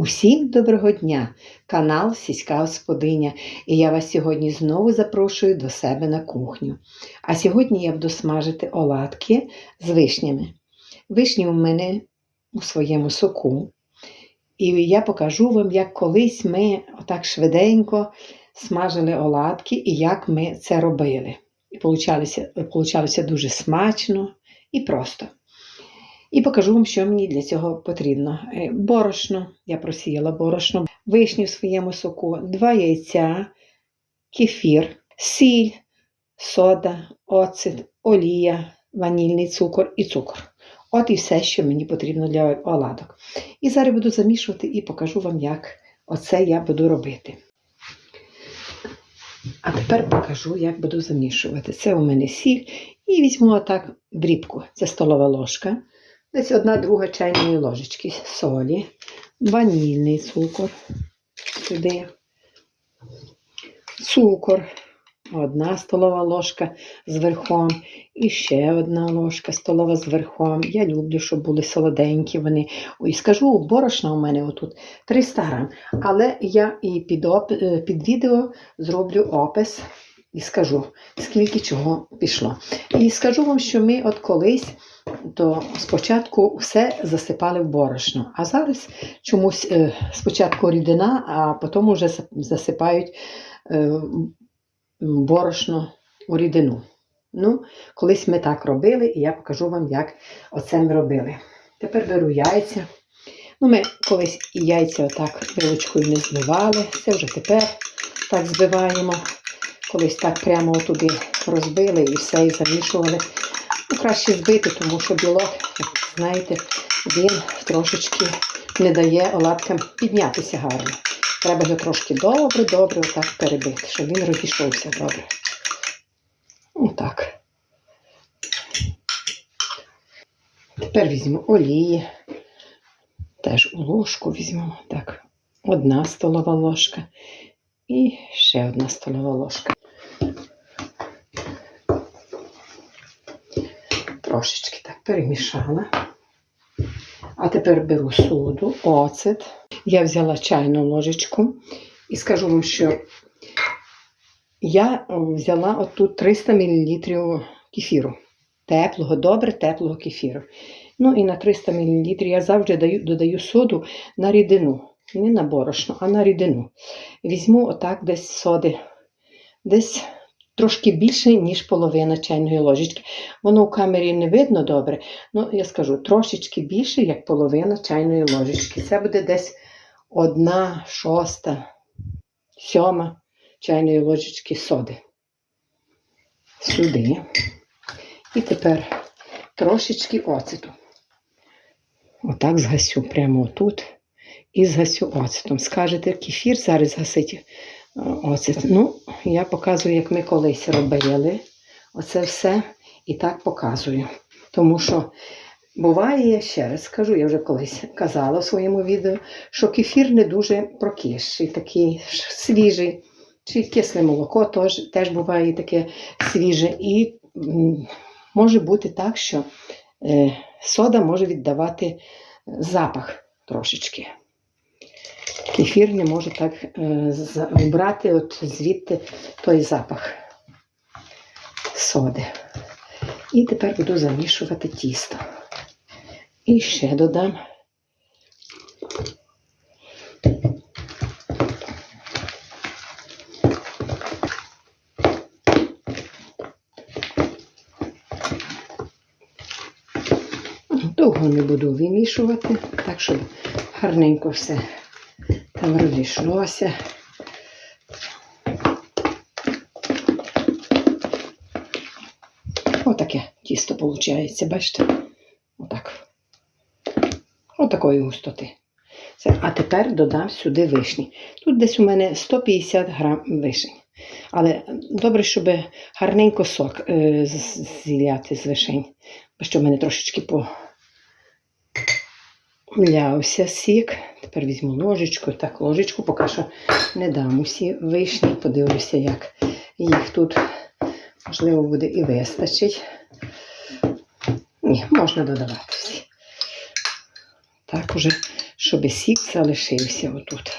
Усім доброго дня! Канал Сільська Господиня. І я вас сьогодні знову запрошую до себе на кухню. А сьогодні я буду смажити оладки з вишнями. Вишні у мене у своєму соку. І я покажу вам, як колись ми отак швиденько смажили оладки і як ми це робили. І получалося, получалося дуже смачно і просто. І покажу вам, що мені для цього потрібно. Е, Борошно, я просіяла борошно, вишню в своєму соку, два яйця, кефір, сіль, сода, оцет, олія, ванільний цукор і цукор. От і все, що мені потрібно для оладок. І зараз буду замішувати і покажу вам, як оце я буду робити. А тепер покажу, як буду замішувати. Це у мене сіль. І візьму отак дрібку. Це столова ложка. Десь одна друга чайної ложечки солі, ванільний цукор сюди, цукор, одна столова ложка з верхом, і ще одна ложка столова з верхом. Я люблю, щоб були солоденькі вони. Ой, скажу, борошна у мене отут 300 грам. Але я і під, оп... е, під відео зроблю опис і скажу, скільки чого пішло. І скажу вам, що ми от колись то спочатку все засипали в борошно, а зараз чомусь е, спочатку рідина, а потім вже засипають е, борошно у рідину. Ну, колись ми так робили, і я покажу вам, як оце ми робили. Тепер беру яйця. Ну, Ми колись і яйця отак вилочкою не збивали, це вже тепер так збиваємо. Колись так прямо туди розбили і все, і замішували. Ну, краще збити, тому що білок, знаєте, він трошечки не дає оладкам піднятися гарно. Треба його трошки добре-добре отак перебити, щоб він розійшовся добре. Отак. Тепер візьму олії. Теж у ложку візьму. Так, одна столова ложка і ще одна столова ложка. Трошечки так перемішала. А тепер беру соду, оцет. Я взяла чайну ложечку і скажу вам, що я взяла отут 300 мл кефіру. Теплого, добре теплого кефіру. Ну і на 300 мл я завжди даю, додаю соду на рідину. Не на борошно, а на рідину. Візьму отак десь соди. Десь трошки більше, ніж половина чайної ложечки. Воно у камері не видно добре, ну я скажу трошечки більше, як половина чайної ложечки. Це буде десь одна шоста, сьома чайної ложечки соди. Сюди. І тепер трошечки оцету. Отак згасю прямо отут і згасю оцетом. Скажете, кефір зараз згасить оцет. Ну, я показую, як ми колись робили оце все і так показую. Тому що буває, я ще раз скажу, я вже колись казала в своєму відео, що кефір не дуже прокисший, такий свіжий. Чи кисле молоко теж, теж буває таке свіже. І може бути так, що е, сода може віддавати запах трошечки. Кефір не може так е, брати от звідти той запах соди. І тепер буду замішувати тісто. І ще додам. Довго не буду вимішувати, так щоб гарненько все там розійшлося. Отаке тісто виходить, бачите? Отак. Отакої густоти. Це. А тепер додам сюди вишні. Тут десь у мене 150 грам вишень. Але добре, щоб гарненько сок е, зіляти з вишень. Бо що в мене трошечки по млявся сік. Тепер візьму ложечку. Так, ложечку поки що не дам усі вишні. Подивлюся, як їх тут, можливо, буде і вистачить. Ні, можна додавати всі. Так, уже щоб сік залишився отут.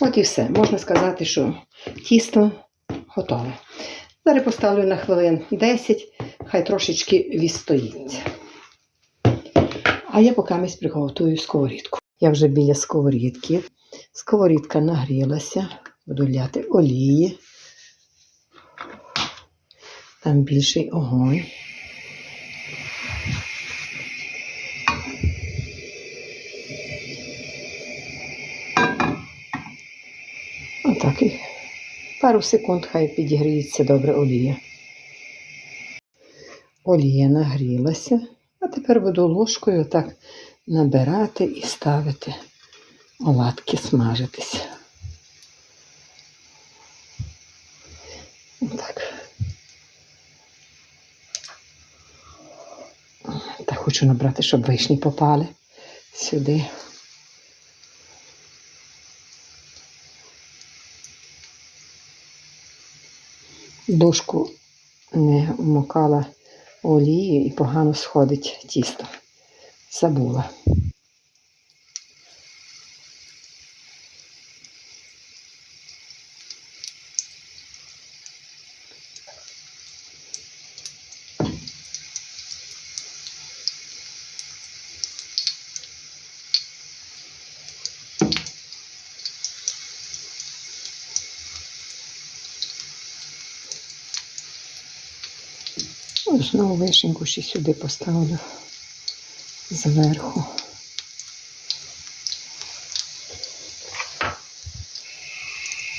От і все. Можна сказати, що тісто готове. Зараз поставлю на хвилин 10, хай трошечки відстоїться. А я поки мись приготую сковорідку. Я вже біля сковорідки. Сковорідка нагрілася, буду ляти олії. Там більший огонь. Отак і пару секунд хай підігріється добре олія. Олія нагрілася, а тепер буду ложкою так набирати і ставити оладки смажитися. Отак. Так хочу набрати, щоб вишні попали сюди. Дошку не вмокала олією і погано сходить тісто. Забула. Знову вишеньку ще сюди поставлю зверху.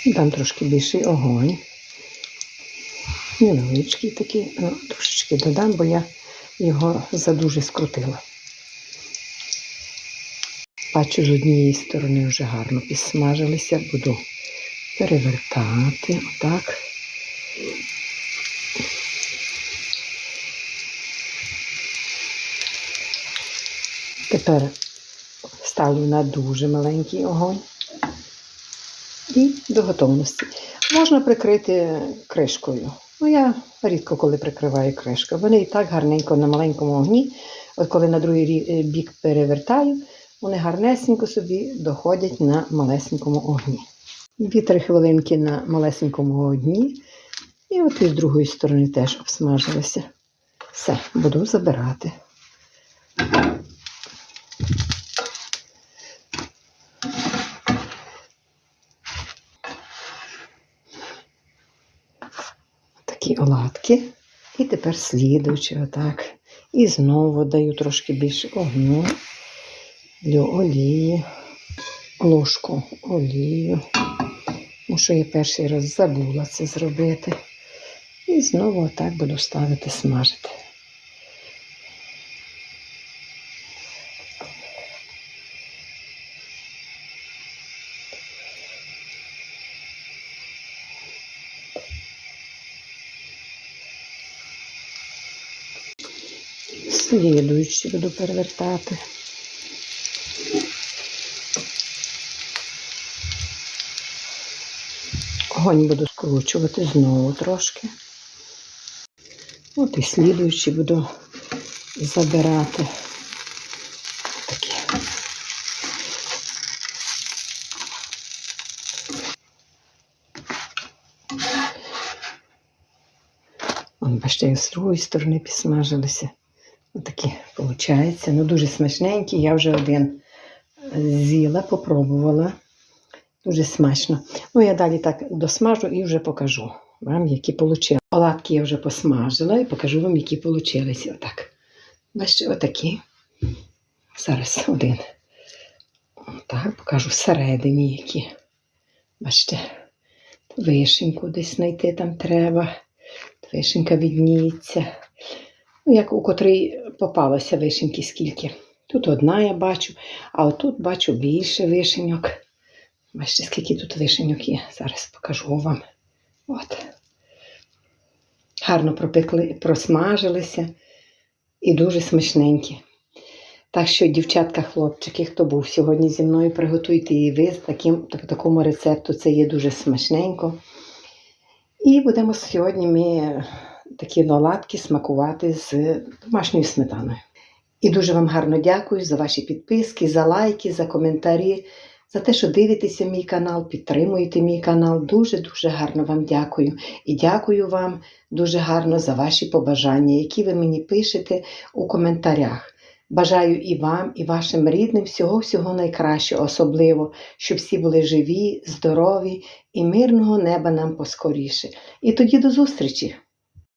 Дам трошки більший огонь. Невеличкий такий, ну, трошечки додам, бо я його задуже скрутила. Бачу, з однієї сторони вже гарно підсмажилися, буду перевертати отак. Тепер ставлю на дуже маленький огонь і до готовності. Можна прикрити кришкою. Ну, я рідко коли прикриваю кришкою. Вони і так гарненько на маленькому огні. От коли на другий е, бік перевертаю, вони гарнесенько собі доходять на малесенькому огні. Дві-три хвилинки на малесенькому огні. І от і з другої сторони теж обсмажилися. Все, буду забирати. Такі оладки. І тепер слідуючи отак. І знову даю трошки більше огню, лю олії, ложку олію. Тому що я перший раз забула це зробити. І знову отак буду ставити смажити. Слідуючи буду перевертати. Огонь буду скручувати знову трошки. От і слідуючи буду забирати такі. Бачите, з другої сторони підсмажилися. Отакі, виходить. Ну, дуже смачненькі. Я вже один з'їла, попробувала. Дуже смачно. Ну, я далі так досмажу і вже покажу вам, які вийшли. Оладки я вже посмажила і покажу вам, які вийшли. Отак. Бачите, отакі. Зараз один. Так, покажу всередині які. Бачите, вишеньку десь знайти там треба. Вишенька відніється. Ну, як у котрій попалося вишеньки скільки. Тут одна я бачу, а отут бачу більше вишеньок. Бачите, скільки тут вишеньок є. Зараз покажу вам. От. Гарно пропекли, просмажилися і дуже смачненькі. Так що, дівчатка, хлопчики, хто був сьогодні зі мною, приготуйте і ви з таким, по такому рецепту. Це є дуже смачненько. І будемо сьогодні ми такі оладки смакувати з домашньою сметаною. І дуже вам гарно дякую за ваші підписки, за лайки, за коментарі, за те, що дивитеся мій канал, підтримуєте мій канал. Дуже-дуже гарно вам дякую. І дякую вам дуже гарно за ваші побажання, які ви мені пишете у коментарях. Бажаю і вам, і вашим рідним всього-всього найкращого, особливо, щоб всі були живі, здорові і мирного неба нам поскоріше. І тоді до зустрічі!